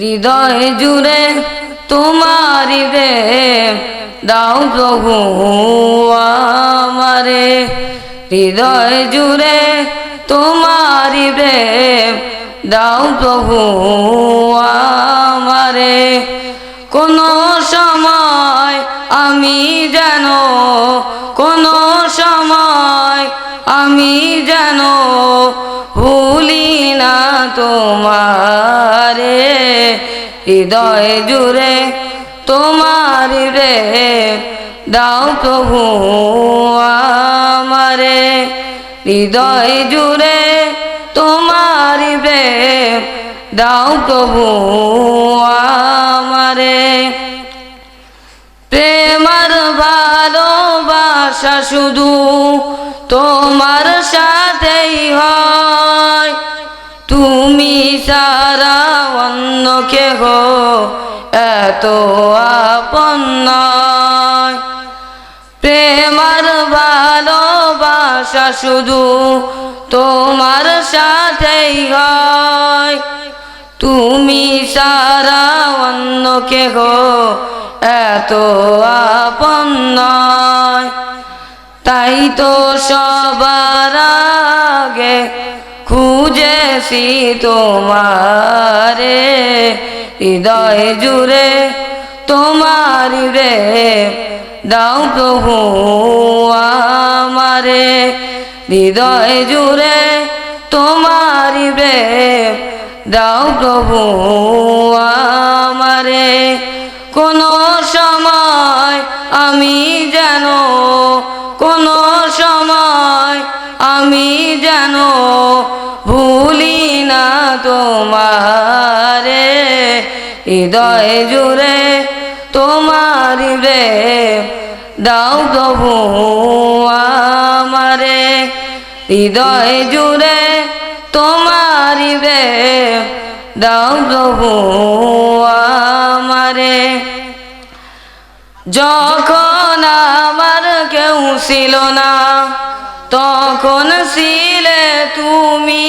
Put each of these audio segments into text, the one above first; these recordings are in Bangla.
হৃদয় জুড়ে তোমারি রে, দাও প্রভু আমারে। হৃদয় জুড়ে তোমারি রে, দাও প্রভু আমারে। কোনো সময় আমি যেন, কোনো সময় আমি যেন ভুলি না তোমারে। হৃদয় জুড়ে তোমার রে দাও প্রভু আমারে, হৃদয় জুড়ে তোমার রে দাও প্রভু আমারে। প্রেমার ভালোবাসা শুধু তোমার সাথেই হয়। তুমি সারা অন্য কেহ, এত আপন নয়। প্রেমার ভালোবাসা শুধু তোমার সাথেই হয়। তুমি সারা অন্য কেহ, এত আপন নয়। তাই তো সবার আগে খুঁজেছি তোমারে, হৃদয় জুড়ে তোমার রে। দাও প্রভু আমারে, হৃদয় জুড়ে তোমার রে। দাও প্রভু আমারে, কোনো সময় আমি তোমারে হৃদয় জুড়ে তোমার রে দাও প্রভু আমারে, হৃদয় জুড়ে তোমার রে দাও প্রভু আমারে। যখন আমার কেউ ছিল না, তখন ছিলে তুমি।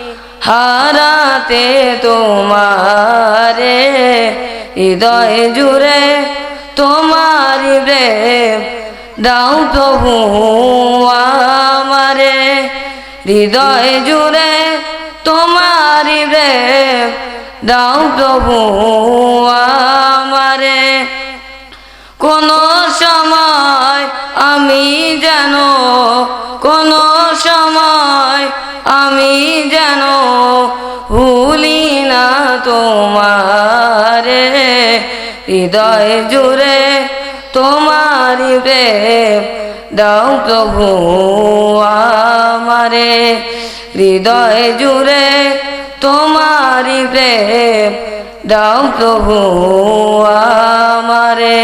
হারাতে তোমারে, হৃদয় জুড়ে তোমার রে দাও প্রভু আমারে। হৃদয় জুড়ে তোমার রে দাও প্রভু আমারে। কোনো সময় আমি জানো কোনো সময় আমি তোমারে হৃদয় জুড়ে তোমার রে দাও প্রভু আমারে, হৃদয় জুড়ে তোমার রে দাও প্রভু আমারে,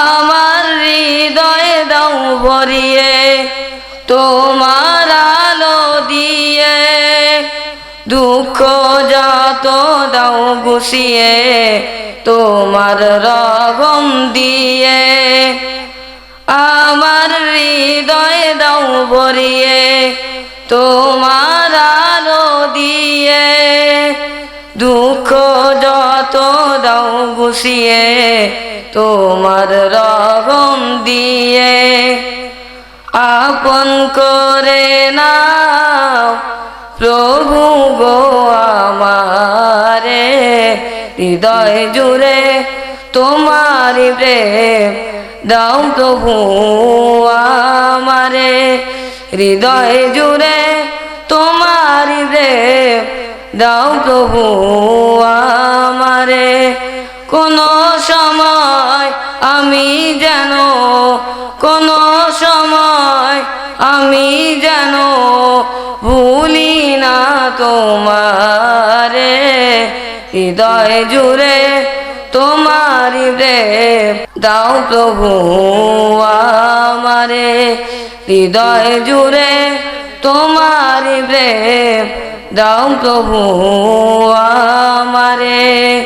আমার হৃদয়ে দাও ভরিয়ে দুঃখ যত দাও গুছিয়ে তোমার রগম দিয়ে। আমার হৃদয় দাও ভরিয়ে, তোমার আলো দিয়ে। দুঃখ যত দাও গুছিয়ে তোমার রগম দিয়ে। আপন করে নাও প্রভু গো আমারে, হৃদয় জুড়ে তোমার প্রেম দাও প্রভু আমারে। হৃদয় জুড়ে তোমার প্রেম দাও প্রভু আমারে। কোনো সময় আমি যেন, কোনো সময় আমি তোমারে, হৃদয় জুড়ে তোমারি প্রেম। দাও প্রভু আমারে, হৃদয় জুড়ে তোমারি প্রেম। দাও প্রভু আমারে।